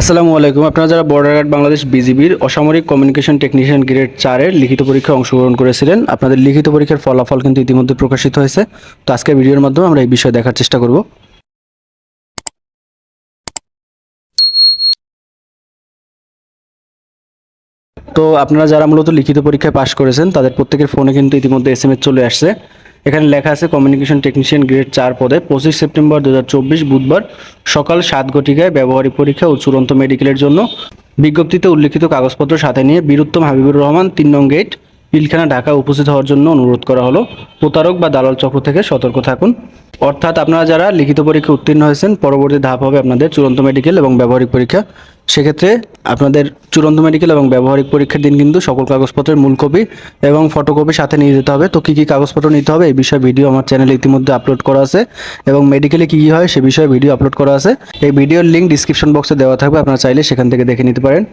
আসসালামু আলাইকুম। আপনারা যারা বর্ডার গার্ড বাংলাদেশ বিজিবির অসামরিক কমিউনিকেশন টেকনিশিয়ান গ্রেড চারের লিখিত পরীক্ষায় অংশগ্রহণ করেছিলেন, আপনাদের লিখিত পরীক্ষার ফলাফল কিন্তু ইতিমধ্যে প্রকাশিত হয়েছে। তো আজকের ভিডিওর মাধ্যমে আমরা এই বিষয়ে দেখার চেষ্টা করব। তো আপনারা যারা মূলত লিখিত পরীক্ষায় পাশ করেছেন, তাদের প্রত্যেকের ফোনে কিন্তু ইতিমধ্যে এস চলে আসছে। এখানে লেখা আছে কমিউনিকেশন টেকনিশিয়ান গ্রেড চার পদে, পঁচিশ সেপ্টেম্বর দু হাজার চব্বিশ বুধবার সকাল সাত ঘটিকায় ব্যবহারিক পরীক্ষা ও চূড়ান্ত মেডিকেলের জন্য বিজ্ঞপ্তিতে উল্লিখিত কাগজপত্র সাথে নিয়ে বীরুত্তম হাবিবুর রহমান তিন নং গেট পিলখানা ঢাকা উপস্থিত হওয়ার জন্য অনুরোধ করা হলো। প্রতারক বা দালাল চক্র থেকে সতর্ক থাকুন। অর্থাৎ আপনারা যারা লিখিত পরীক্ষা উত্তীর্ণ হয়েছেন, পরবর্তী ধাপ হবে আপনাদের চূড়ান্ত মেডিকেল এবং ব্যবহারিক পরীক্ষা। সেক্ষেত্রে আপনাদের চূড়ান্ত মেডিকেল এবং ব্যবহারিক পরীক্ষার দিন কিন্তু সকল কাগজপত্রের মূল কপি এবং ফটোকপি সাথে নিয়ে যেতে হবে। তো কী কী কাগজপত্র নিতে হবে, এই বিষয়ে ভিডিও আমার চ্যানেলে ইতিমধ্যে আপলোড করা আছে এবং মেডিকেলে কী কী হয়, সে বিষয়ে ভিডিও আপলোড করা আছে। এই ভিডিওর লিঙ্ক ডিসক্রিপশন বক্সে দেওয়া থাকবে, আপনারা চাইলে সেখান থেকে দেখে নিতে পারেন।